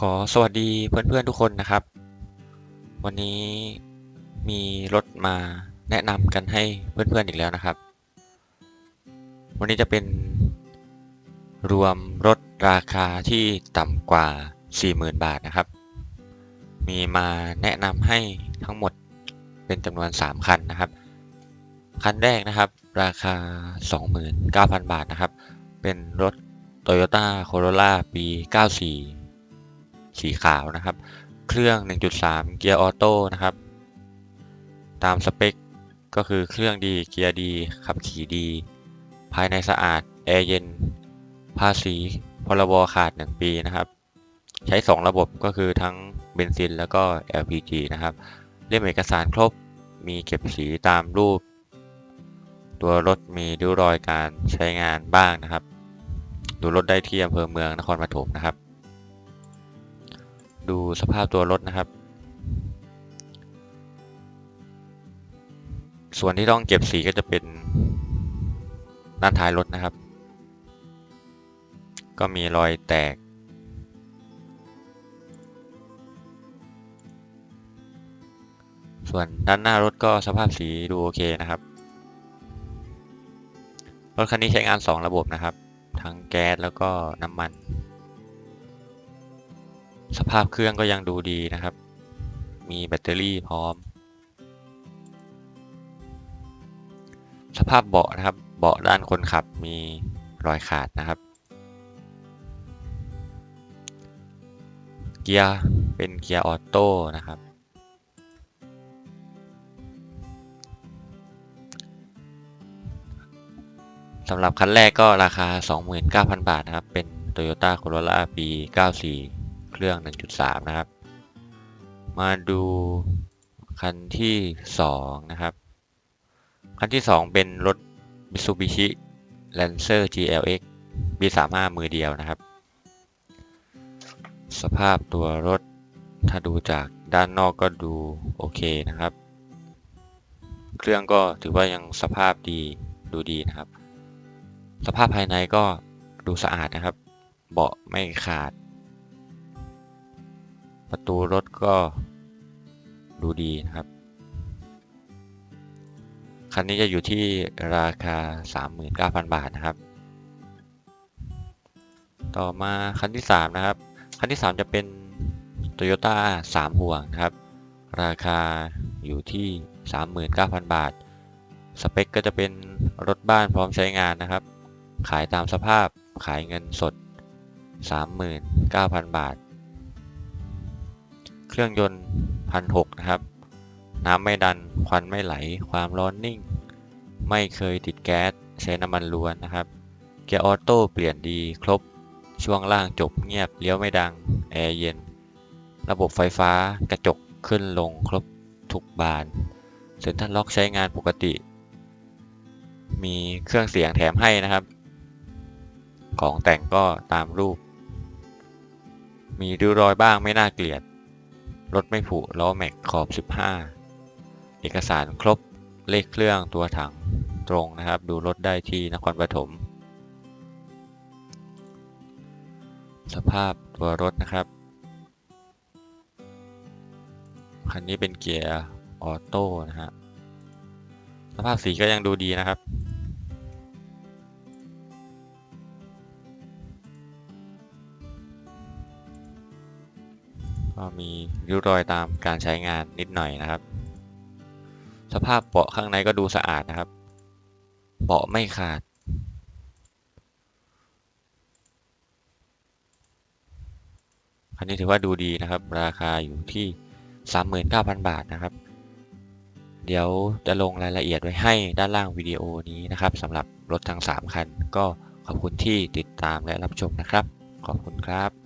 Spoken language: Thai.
ขอสวัสดีเพื่อนๆทุกคนนะครับ วันนี้มีรถมาแนะนำกันให้เพื่อนๆอีกแล้วนะครับ วันนี้จะเป็นรวมรถราคาที่ต่ำกว่า 40,000 บาทนะครับ มีมาแนะนำให้ทั้งหมดเป็นจำนวน 3 คันนะครับ คันแรกนะครับ ราคา 29,000 บาทนะครับ เป็นรถ Toyota Corolla ปี 94 สีขาวนะครับ เครื่อง 1.3 เกียร์ออโต้นะครับ ตามสเปคก็คือเครื่องดีเกียร์ดีขับขี่ดี ภายในสะอาด แอร์เย็น ภาษีพรบขาด 1 ปีนะครับ ใช้ 2 ระบบก็คือทั้งเบนซินแล้วก็ LPG นะครับเล่มเอกสารครบมีเก็บสีตามรูป ตัวรถมีริ้วรอยการใช้งานบ้างนะครับ ดูรถได้ที่อำเภอเมืองนครปฐมนะครับ ดูสภาพตัวรถนะครับ ส่วนที่ต้องเก็บสีก็จะเป็นด้านท้ายรถนะครับ ก็มีรอยแตก ส่วนด้านหน้ารถก็สภาพสีดูโอเคนะครับ รถคันนี้ใช้งาน 2 ระบบนะครับ ทั้งแก๊สแล้วก็น้ำมัน สภาพเครื่องก็ยังดูดีนะครับ มีแบตเตอรี่พร้อม สภาพเบาะนะครับ เบาะด้านคนขับมีรอยขาดนะครับ เกียร์เป็นเกียร์ออโต้นะครับ สำหรับคันแรกก็ราคา 29,000 บาทนะครับ เป็น Toyota Corolla ปี 94 เครื่อง 1.3 นะครับ มาดูคันที่ 2 นะครับ คันที่ 2 เป็นรถ Mitsubishi Lancer GLX B35 มือเดียวนะครับ สภาพตัวรถถ้าดูจากด้านนอกก็ดูโอเคนะครับ เครื่องก็ถือว่ายังสภาพดีดูดีนะครับ สภาพภายในก็ดูสะอาดนะครับ เบาะไม่ขาด ประตูรถก็ดูดีนะครับ คันนี้จะอยู่ที่ราคา 39,000 บาทนะครับ ต่อมาคันที่ 3 นะครับ คันที่ 3 จะเป็น Toyota 3 ห่วงนะครับ ราคาอยู่ที่ 39,000 บาท สเปคก็จะเป็นรถบ้านพร้อมใช้งานนะครับ ขายตามสภาพขายเงินสด 39,000 บาท เครื่องยนต์1,600นะครับ น้ำไม่ดัน ควันไม่ไหล ความร้อนนิ่ง ไม่เคยติดแก๊ส ใช้น้ำมันล้วนนะครับ เกียร์ออโต้เปลี่ยนดีครบ ช่วงล่างจบเงียบ เลี้ยวไม่ดัง แอร์เย็น ระบบไฟฟ้ากระจกขึ้นลงครบทุกบานเซ็นทรัลล็อกใช้งานปกติ มีเครื่องเสียงแถมให้นะครับ ของแต่งก็ตามรูป มีริ้วรอยบ้างไม่น่าเกลียด รถไม่ผุล้อแม็กขอบ 15 เอกสารครบเลขเครื่องตัวถังตรงนะครับ ดูรถได้ที่นครปฐม สภาพตัวรถนะครับ คันนี้เป็นเกียร์ออโต้นะฮะสภาพสีก็ยังดูดีนะครับ ก็มีริ้วรอยตามการใช้งานนิดหน่อยนะครับ สภาพเบาะข้างในก็ดูสะอาดนะครับ เบาะไม่ขาดคันนี้ถือว่าดูดีนะครับ ราคาอยู่ที่ 39,000 บาทนะครับ เดี๋ยวจะลงรายละเอียดไว้ให้ด้านล่างวิดีโอนี้นะครับสำหรับรถทั้ง 3 คัน ก็ขอบคุณที่ติดตามและรับชมนะครับ ขอบคุณครับ